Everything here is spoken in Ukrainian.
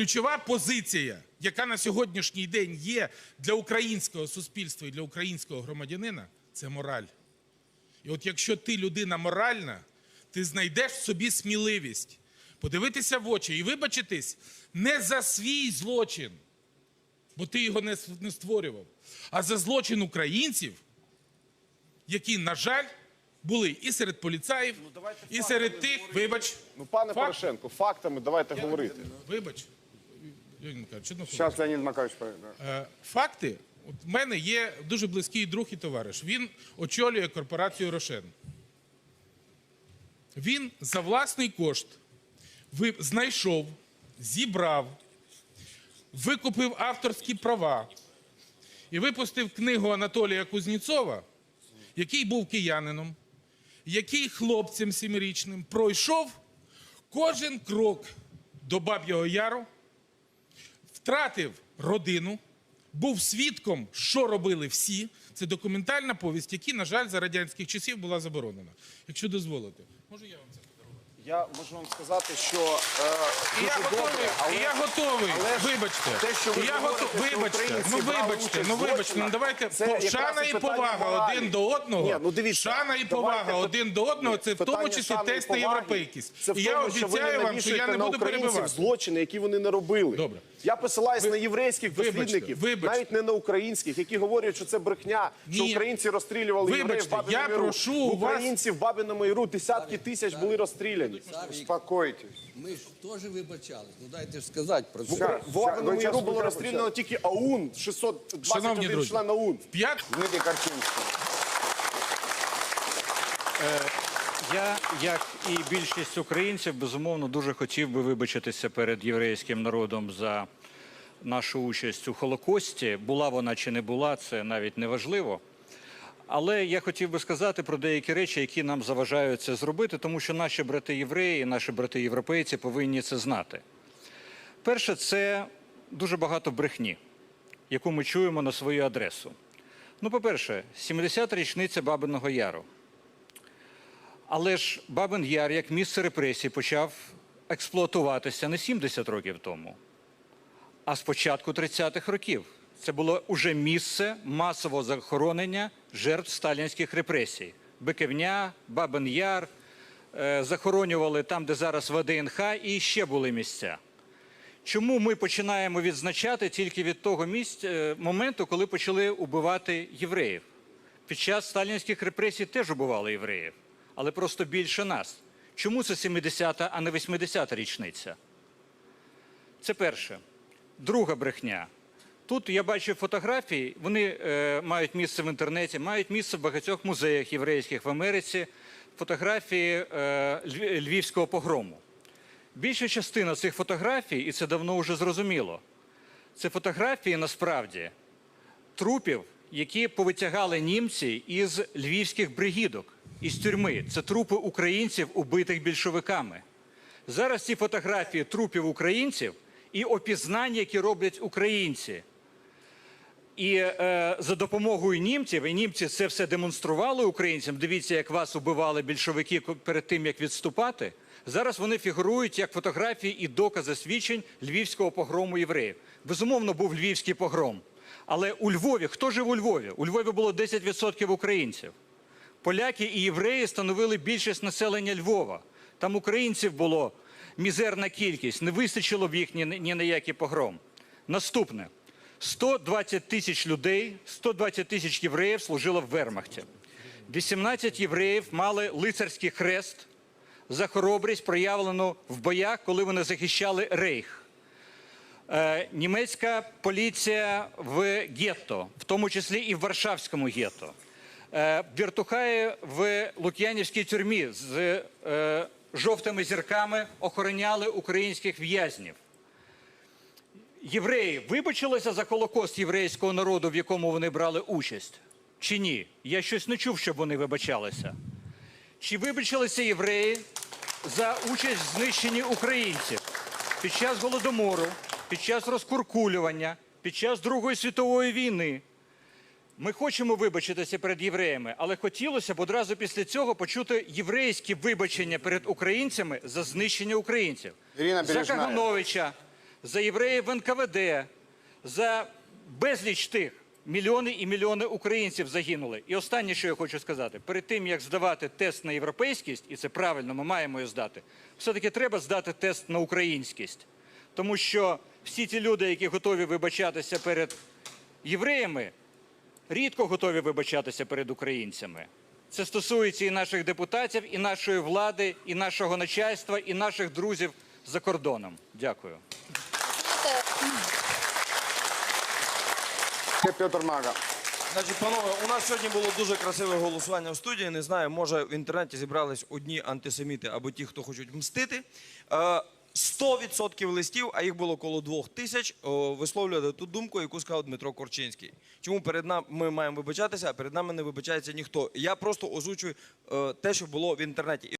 Ключова позиція, яка на сьогоднішній день є для українського суспільства і для українського громадянина, це мораль. І от якщо ти людина моральна, ти знайдеш в собі сміливість подивитися в очі і вибачитись не за свій злочин, бо ти його не, створював, а за злочин українців, які, на жаль, були і серед поліцаїв, і серед тих, вибач, Ну, пане Факт. Порошенко, фактами давайте говорити. вибач, Леонід Миколаївич, одну. Зараз Леонід Макарович. Е, Факти. От в мене є дуже близький друг і товариш. Він очолює корпорацію Рошен. Він за власний кошт знайшов, зібрав, викупив авторські права і випустив книгу Анатолія Кузнєцова, який був киянином, який хлопцем сімирічним пройшов кожен крок до Баб'ього Яру втратив родину, був свідком, що робили всі. Це документальна повість, яка, на жаль, за радянських часів була заборонена. Якщо дозволите, можу я вам це? Я можу вам сказати, що е, я готовий, добре, але я готовий. але вибачте. те, що ви я говорите, готов- що Вибачте, ну вибачте, ну вибачте. Ну давайте це шана і повага моралі. один до одного. Ні, ну дивіться, шана і повага пи- один до одного. Це в тому числі тест на європейкість. Це в І я тому, що обіцяю вам, що я не буду перебивати. злочини, які вони не робили. Добре. Я посилаюсь на єврейських дослідників, вибачте. навіть не на українських, які говорять, що це брехня, що українці розстрілювали євреїв в Бабиному я Яру. Українців в Бабиному Яру десятки тисяч були розстріляні. Успокойтесь. Ми ж теж вибачались. Ну дайте ж сказати про це. Щас, В щас, Бабиному ви Яру щас було мікрофон- розстріляно тільки АУН, Шановні 621 друзі, член АУН. п'ят... Карчинський. Я, як і більшість українців, безумовно, дуже хотів би вибачитися перед єврейським народом за нашу участь у Холокості. Була вона чи не була, це навіть не важливо. Але я хотів би сказати про деякі речі, які нам заважають це зробити, тому що наші брати євреї, наші брати європейці повинні це знати. Перше, це дуже багато брехні, яку ми чуємо на свою адресу. Ну, по-перше, 70-та річниця Бабиного Яру. Але ж Бабин Яр як місце репресій почав експлуатуватися не 70 років тому, а з початку 30-х років. Це було уже місце масового захоронення жертв сталінських репресій. Биківня, Бабин Яр, е, захоронювали там, де зараз ВДНХ, і ще були місця. Чому ми починаємо відзначати тільки від того місця, е, моменту, коли почали убивати євреїв? Під час сталінських репресій теж убивали євреїв, але просто більше нас. Чому це 70-та, а не 80-та річниця? Це перше. Друга брехня. Тут я бачу фотографії, вони е, мають місце в інтернеті, мають місце в багатьох музеях єврейських в Америці. Фотографії е, львівського погрому. Більша частина цих фотографій, і це давно вже зрозуміло, це фотографії насправді трупів, які повитягали німці із львівських бригідок, із тюрми. Це трупи українців, убитих більшовиками. Зараз ці фотографії трупів українців і опізнання, які роблять українці. І е, за допомогою німців, і німці це все демонстрували українцям. Дивіться, як вас убивали більшовики перед тим, як відступати. Зараз вони фігурують як фотографії і докази свідчень львівського погрому євреїв. Безумовно, був львівський погром. Але у Львові, хто жив у Львові? У Львові було 10% українців. Поляки і євреї становили більшість населення Львова. Там українців було мізерна кількість, не вистачило б їх ні, ні на який погром. Наступне: 120 тисяч людей, 120 тисяч євреїв служило в Вермахті. 18 євреїв мали лицарський хрест за хоробрість, проявлену в боях, коли вони захищали рейх. Е, німецька поліція в гетто, в тому числі і в Варшавському гетто. Е, Віртухаї в Лук'янівській тюрмі з е, жовтими зірками охороняли українських в'язнів. Євреї вибачилися за Холокост єврейського народу, в якому вони брали участь? Чи ні? Я щось не чув, щоб вони вибачалися. Чи вибачилися євреї за участь в знищенні українців під час голодомору, під час розкуркулювання, під час Другої світової війни? Ми хочемо вибачитися перед євреями, але хотілося б одразу після цього почути єврейські вибачення перед українцями за знищення українців. Ірина за Кагановича, за євреїв в НКВД, за безліч тих. Мільйони і мільйони українців загинули. І останнє, що я хочу сказати, перед тим як здавати тест на європейськість, і це правильно, ми маємо його здати, все-таки треба здати тест на українськість. Тому що всі ті люди, які готові вибачатися перед євреями, рідко готові вибачатися перед українцями. Це стосується і наших депутатів, і нашої влади, і нашого начальства, і наших друзів за кордоном. Дякую. Петр Мага. Значить, панове, у нас сьогодні було дуже красиве голосування в студії. Не знаю, може в інтернеті зібрались одні антисеміти або ті, хто хочуть мстити. Е, 100% листів, а їх було коло двох тисяч, висловлювали ту думку, яку сказав Дмитро Корчинський. Чому перед нами ми маємо вибачатися, а перед нами не вибачається ніхто. Я просто озвучую е, те, що було в інтернеті.